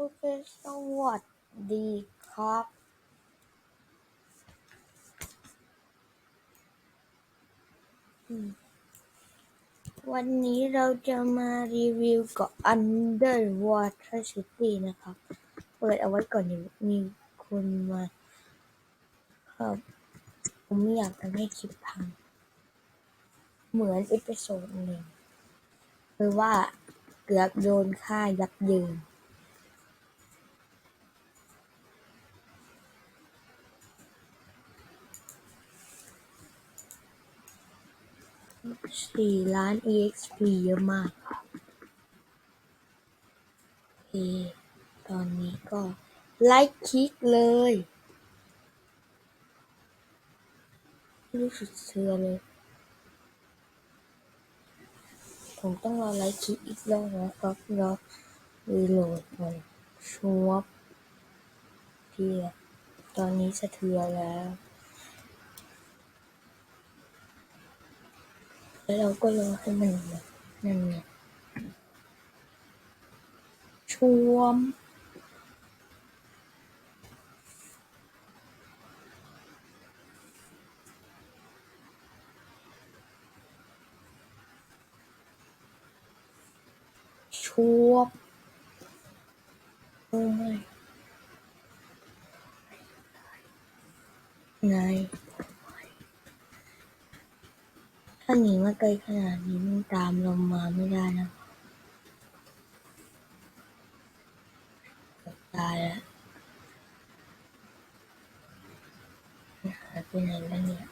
โอเคสวัสดีครับ วันนี้เราจะมารีวิวเกาะ Underwater City นะครับ เปิดเอาไว้ก่อนเดี๋ยมีคนมาครับผมไม่อยากทำให้คลิปพัง เหมือนเอพิโซดหนึ่งคือว่าเกือบโดนฆ่ายับเยิน สี่ล้าน EXP เยอะมากครับโอตอนนี้ก็ไลค์คลิกเลย รู้สึกเชื่อเลย ผมต้องรอไลค์คลิกอีกรอบนะครับรอรีโหลดมันชัวบเพียตอนนี้สะเทือนแล้ว แล้วเราก็รอให้มันแบบนั่นไงช่วม ชัวบโอ้ไม่นาย ถ้าหนีมาไกลขนาดนี้มันตามเรามาไม่ได้นะตายแล้วหายไปไหนแล้วเนี่ย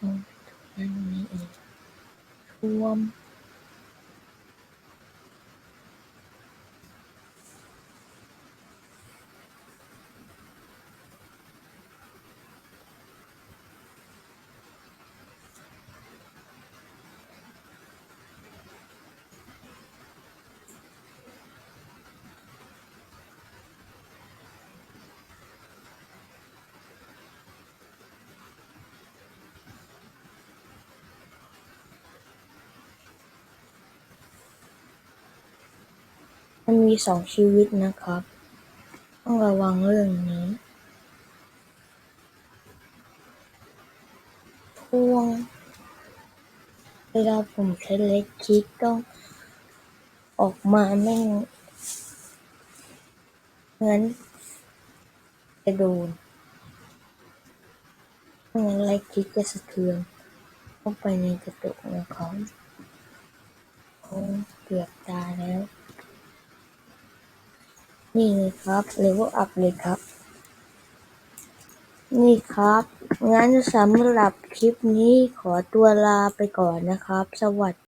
อืมนั่นนี่เองท่วม มันมีสองชีวิตนะครับ ต้องระวังเรื่องนี้พ่วง เวลาผมใช้เล็กคลิกต้องออกมาไม่งั้นจะโดนไม่งั้นเล็กคลิกจะสะเทือนเข้าไปในกระจกนะครับโอ้เกือบตาแล้ว นี่เลยครับเลเวลอัพเลยครับ นี่ครับ งั้นสำหรับคลิปนี้ขอตัวลาไปก่อนนะครับ สวัสดี